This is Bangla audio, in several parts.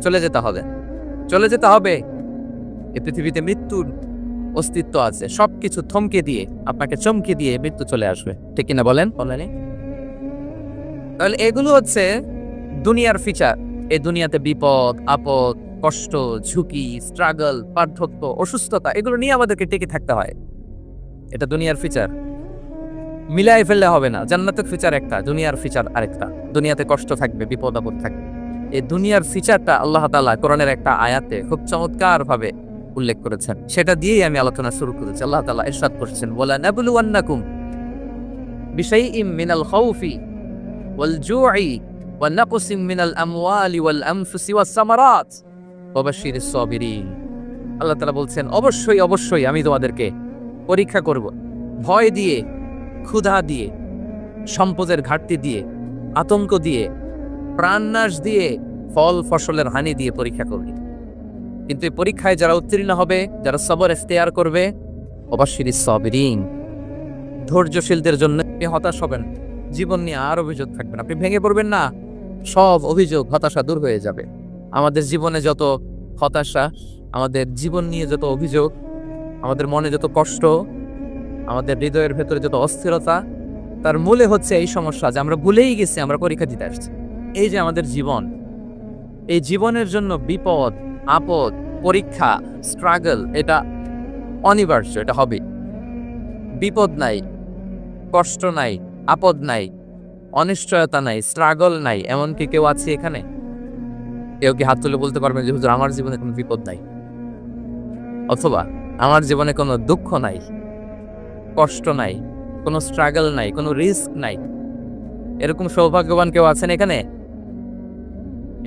চলে যেতে হবে। চলে যেতে হবে। এই পৃথিবীতে মৃত্যুর অস্তিত্ব আছে। সবকিছু থমকে দিয়ে আপনাকে চমকে দিয়ে মৃত্যু চলে আসবে। ঠিক কিনা বলেন? বলেন। তাহলে এগুলো হচ্ছে দুনিয়ার ফিচার এই দুনিয়াতে বিপদ আপদ কষ্ট ঝুঁকি স্ট্রাগল পার্থক্য অসুস্থতা এগুলো নিয়ে আমাদেরকে টেকে থাকতে হয়। এটা দুনিয়ার ফিচার মিলাই ফেললে হবে না। জান্নাতের ফিচার একটা দুনিয়ার ফিচার আরেকটা। দুনিয়াতে কষ্ট থাকবে বিপদ আপদ থাকবে। এই দুনিয়ার ফিচারটা আল্লাহ তালা কোরআনের একটা আয়াতে খুব চমৎকার ভাবে উল্লেখ করেছেন। সেটা দিয়েই আমি আলোচনা শুরু করেছি। আল্লাহ তালা ইরশাদ করছেন ওয়ালা নাবলুওয়ান্নাকুম বিশাইইম মিনাল খাউফি ওয়াল জু'i ওয়া নাকসিম মিনাল আমওয়ালি ওয়াল আনফুসি ওয়াস সামারাত ওয়া বাশশিরিস সাবিরিন। আল্লাহ তাআলা বলছেন, অবশ্যই অবশ্যই আমি তোমাদেরকে পরীক্ষা করব। ভয় দিয়ে, ক্ষুধা দিয়ে, সম্পদের ঘাটতি দিয়ে, আতঙ্ক দিয়ে প্রাণনাশ দিয়ে ফল ফসলের হানি দিয়ে পরীক্ষা করবে। কিন্তু এই পরীক্ষায় যারা উত্তীর্ণ হবে, যারা সবর এখতিয়ার করবে অবাশির সবিরিন। ধৈর্যশীলদের জন্য আপনি হতাশ হবেন জীবন নিয়ে আর অভিযোগ থাকবেন আপনি ভেঙে পড়বেন না। সব অভিযোগ হতাশা দূর হয়ে যাবে। আমাদের জীবনে যত হতাশা, আমাদের জীবন নিয়ে যত অভিযোগ, আমাদের মনে যত কষ্ট, আমাদের হৃদয়ের ভেতরে যত অস্থিরতা, তার মূলে হচ্ছে এই সমস্যা যে আমরা ভুলেই গেছি, আমরা পরীক্ষা দিতে আসছি। এই যে আমাদের জীবন, এই জীবনের জন্য বিপদ, আপদ, পরীক্ষা স্ট্রাগল এটা অনিবার্য, এটা হবে। বিপদ নাই, কষ্ট নাই, আপদ নাই, অনিশ্চয়তা নাই স্ট্রাগল নাই এমন কি কেউ আছে এখানে? কেউ কি হাত তুলে বলতে পারবেন যে, হুজুর, আমার জীবনে কোনো বিপদ নাই? অথবা, আমার জীবনে কোনো দুঃখ নাই, কষ্ট নাই, কোনো স্ট্রাগল নাই, কোনো রিস্ক নাই? এরকম সৌভাগ্যবান কেউ আছেন এখানে?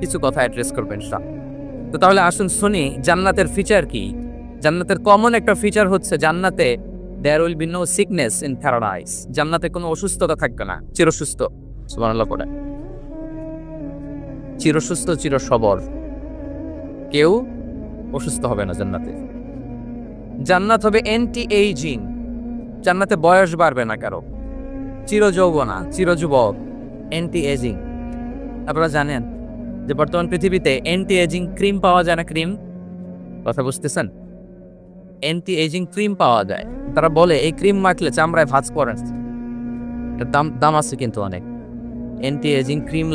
কিছু কথা অ্যাড্রেস করবেন সব তো তাহলে আসুন শুনি, জান্নাতের ফিচার কি? জান্নাতের কমন একটা ফিচার হচ্ছে জান্নাতে there will be no sickness in paradise জান্নাতে কোনো অসুস্থতা থাকবে না, চিরসুস্থ। সুবহানাল্লাহ পড়ে। চিরসুস্থ চির সবর কেউ অসুস্থ হবে না জান্নাতে। জান্নাত হবে অ্যান্টি এইজিং জান্নাতে বয়স বাড়বে না কারও। চিরযৌবনা, চিরযুবক। চির যুবক অ্যান্টি এজিং আপনারা জানেন যে বর্তমান পৃথিবীতে অ্যান্টি এজিং ক্রিম পাওয়া যায় না ক্রিম কথা বুঝতেছেন? অ্যান্টি এজিং ক্রিম পাওয়া যায়। তারা বলে, এই ক্রিম মাখলে চামড়ায় ভাজ করেন দাম দাম আছে কিন্তু অনেক। Anti ageing cream